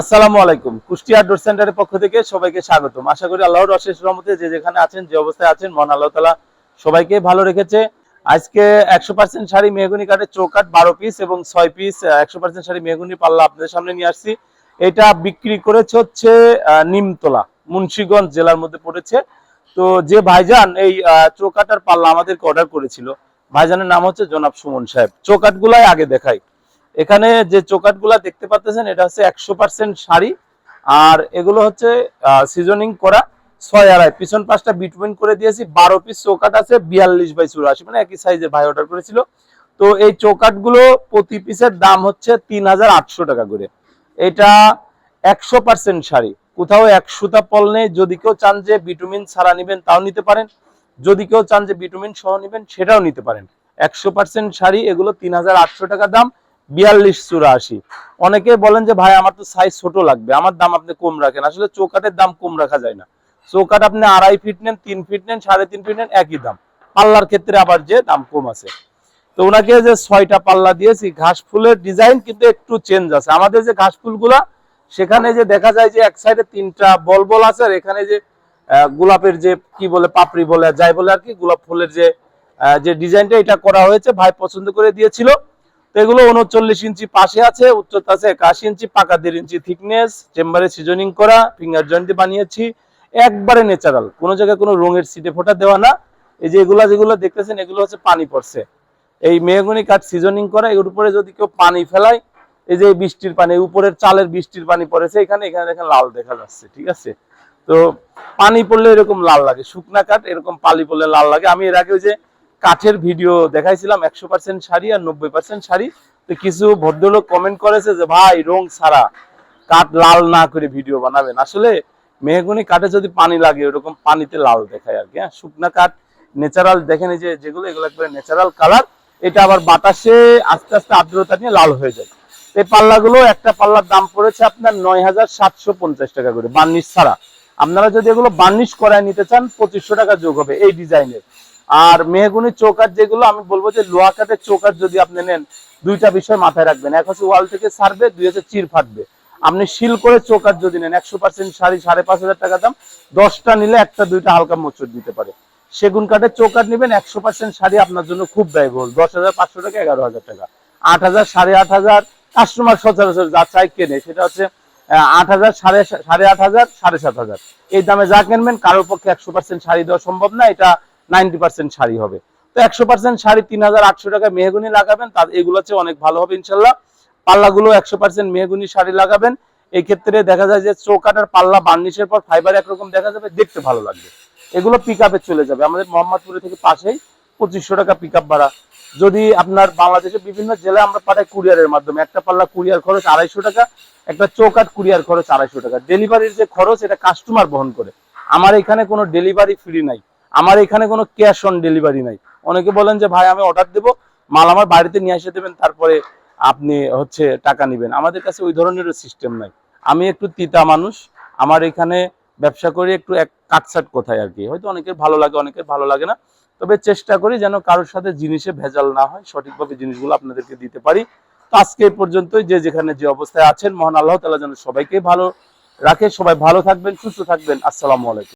আসসালামু আলাইকুম। কুষ্টিয়া ডোর সেন্টারের পক্ষ থেকে সবাইকে স্বাগতম। আশা করি আল্লাহর অশেষ রহমতে যে যেখানে আছেন, যে অবস্থায় আছেন, মহান আল্লাহ তালা সবাইকে ভালো রেখেছে। আজকে একশো পার্সেন্ট শাড়ি মেহগুনি কাঠের চৌকাট বারো পিস এবং ছয় পিস একশো পার্সেন্ট শাড়ি মেহগুনি পাল্লা আপনাদের সামনে নিয়ে আসছি। এটা বিক্রি করেছে হচ্ছে নিমতলা, মুন্সিগঞ্জ জেলার মধ্যে পড়েছে। তো যে ভাইজান এই চৌকাটার পাল্লা আমাদেরকে অর্ডার করেছিল, ভাইজানের নাম হচ্ছে জনাব সুমন সাহেব। চৌকাট গুলাই আগে দেখাই। এখানে যে চৌকাটগুলা দেখতে পাচ্ছেন এটা হচ্ছে একশো পার্সেন্ট শাড়ি। আর এগুলো হচ্ছে সিজনিং করা ছয় আড়াই। পিছন পাঁচটা বিটুইন করে দিয়েছি, বারো পিস চৌকাট আছে, বিয়াল্লিশ বাই চুরাশি মানে একই সাইজের ভাই অর্ডার করেছিল। তো এই চৌকাটগুলো প্রতি পিসের দাম হচ্ছে তিন হাজার আটশো টাকা করে। এটা একশো পার্সেন্ট শাড়ি। কোথাও এক সুতা পল নেই। যদি কেউ চান যে বিটুমিন ছাড়া নিবেন, তাও নিতে পারেন। যদি কেউ চান যে বিটুমিন সহ নিবেন, সেটাও নিতে পারেন। একশো পার্সেন্ট শাড়ি, এগুলো তিন হাজার আটশো টাকা দাম। বিয়াল্লিশ চুরাশি। অনেকে বলেন যে, ভাই, আমার তো সাইজ ছোট লাগবে, আমার দাম আপনি কম রাখেন। আসলে চৌকাটের দাম কম রাখা যায় না। চৌকাট আপনি আড়াই ফিট নেন, তিন ফিট নেন, সাড়ে তিন ফিট নেন, একই দাম। পাল্লার ক্ষেত্রে আবার যে দাম কম আছে। তো ওনাকে যে ছয়টা পাল্লা দিয়েছি, ঘাস ফুলের ডিজাইন কিন্তু একটু চেঞ্জ আছে। আমাদের যে ঘাস ফুলগুলা, সেখানে যে দেখা যায় যে এক সাইডে তিনটা বল বল আছে, আর এখানে যে গোলাপের যে, কি বলে, পাপড়ি বলে, যাই বলে আর কি, গোলাপ ফুলের যে যে ডিজাইনটা এটা করা হয়েছে। ভাই পছন্দ করে দিয়েছিল। তো এগুলো উনচল্লিশ ইঞ্চি পাশে আছে, উচ্চতা আছে একাশি ইঞ্চি, পাকা দেড় ইঞ্চি থিকনেস চেম্বারে সিজনিং করা ফিঙ্গার জয়েন্ট বানিয়েছি। একবারে ন্যাচারাল কোনো জায়গায় কোনো রঙের সিটে ফোটা দেওয়া না। এই যে এগুলা যেগুলো দেখতেছেন, এগুলো হচ্ছে পানি পড়ছে। এই মেহগুনি কাঠ সিজনিং করা, এর উপরে যদি কেউ পানি ফেলায়, এই যে বৃষ্টির পানি উপরের চালের বৃষ্টির পানি পড়েছে, এখানে এখানে দেখেন লাল দেখা যাচ্ছে, ঠিক আছে? তো পানি পড়লে এরকম লাল লাগে, শুকনা কাঠ, এরকম পানি পড়লে লাল লাগে। আমি এর আগে যে কাঠের ভিডিও দেখাইছিলাম, একশো পার্সেন্ট শাড়ি আর নব্বই পার্সেন্ট শাড়ি। তো কিছু ভদ্রলোক কমেন্ট করেছে যে, ভাই, রং ছাড়া কাঠ লাল না করে ভিডিও বানাবেন। আসলে মেহগুনি কাঠে যদি পানি লাগে, ওরকম পানিতে লাল দেখায় আর কি হ্যাঁ? শুকনা কাঠ ন্যাচারাল দেখেন যে যেগুলো, এগুলো একবারে ন্যাচারাল কালার এটা আবার বাতাসে আস্তে আস্তে আর্দ্রতা নিয়ে লাল হয়ে যায়। এই পাল্লাগুলো, একটা পাল্লার দাম পড়েছে আপনার নয় হাজার সাতশো পঞ্চাশ টাকা করে, বার্নিশ ছাড়া। আপনারা যদি এগুলো বার্নিশ করায় নিতে চান, পঁচিশশো টাকা যোগ হবে এই ডিজাইনের আর মেহগুনি চৌকাট যেগুলো, আমি বলব যে লোহা কাঠের চৌকাট যদি আপনি নেন, দুইটা বিষয় মাথায় রাখবেন। এক হচ্ছে ওয়াল থেকে ছাড়বে দুই হচ্ছে চির ফাটবে। আপনি শিল করে চৌকাট যদি নেন, একশো পার্সেন্ট শাড়ি সাড়ে পাঁচ হাজার টাকা দাম, দশটা নিলে একটা, দুইটা হালকা মোচড় দিতে পারে। সেগুন কাঠের চৌকাট নেবেন, একশো পার্সেন্ট শাড়ি আপনার জন্য খুব ব্যয়বহুল, দশ হাজার পাঁচশো টাকা, এগারো হাজার টাকা। আট হাজার, সাড়ে আট হাজার, কাস্টমার সচরাচর যা চাই কেনে, সেটা হচ্ছে আট হাজার, সাড়ে সাড়ে আট হাজার, সাড়ে সাত হাজার। এই দামে যা কিনবেন, কারোর পক্ষে একশো পার্সেন্ট শাড়ি দেওয়া সম্ভব না, এটা নাইনটি পার্সেন্ট শাড়ি হবে। তো একশো পার্সেন্ট শাড়ি তিন হাজার আটশো টাকা মেহগুনি লাগাবেন, তার এগুলো হচ্ছে অনেক ভালো হবে ইনশাল্লাহ। পাল্লাগুলো একশো পার্সেন্ট মেহগুনি শাড়ি লাগাবেন। এই ক্ষেত্রে দেখা যায় যে চৌকাটার পাল্লা বার্নিশের পর ফাইবার একরকম দেখা যাবে, দেখতে ভালো লাগবে। এগুলো পিক চলে যাবে। আমাদের মোহাম্মদপুরে থেকে পাশেই পঁচিশশো টাকা পিক আপ ভাড়া। যদি আপনার বাংলাদেশের বিভিন্ন জেলায় আমরা পাঠাই কুরিয়ারের মাধ্যমে, একটা পাল্লা কুরিয়ার খরচ আড়াইশো টাকা, একটা চৌকাট কুরিয়ার খরচ আড়াইশো টাকা। ডেলিভারির যে খরচ, এটা কাস্টমার বহন করে। আমার এখানে কোনো ডেলিভারি ফ্রি নাই। আমার এখানে কোনো ক্যাশ অন ডেলিভারি নাই। অনেকে বলেন যে, ভাই, আমি অর্ডার দেবো, মাল আমার বাড়িতে নিয়ে এসে দেবেন, তারপরে আপনি হচ্ছে টাকা নেবেন। আমাদের কাছে ওই ধরনের সিস্টেম নাই। আমি একটু তিতা মানুষ, আমার এখানে ব্যবসা করি একটু এক কাটসাট কোথায় আর কি। হয়তো অনেকের ভালো লাগে, অনেকের ভালো লাগে না। তবে চেষ্টা করি যেন কারোর সাথে জিনিসে ভেজাল না হয়, সঠিকভাবে জিনিসগুলো আপনাদেরকে দিতে পারি। তো আজকে এই পর্যন্তই। যে যেখানে যে অবস্থায় আছেন, মহান আল্লাহ তালা যেন সবাইকে ভালো রাখে। সবাই ভালো থাকবেন, সুস্থ থাকবেন। আসসালামু আলাইকুম।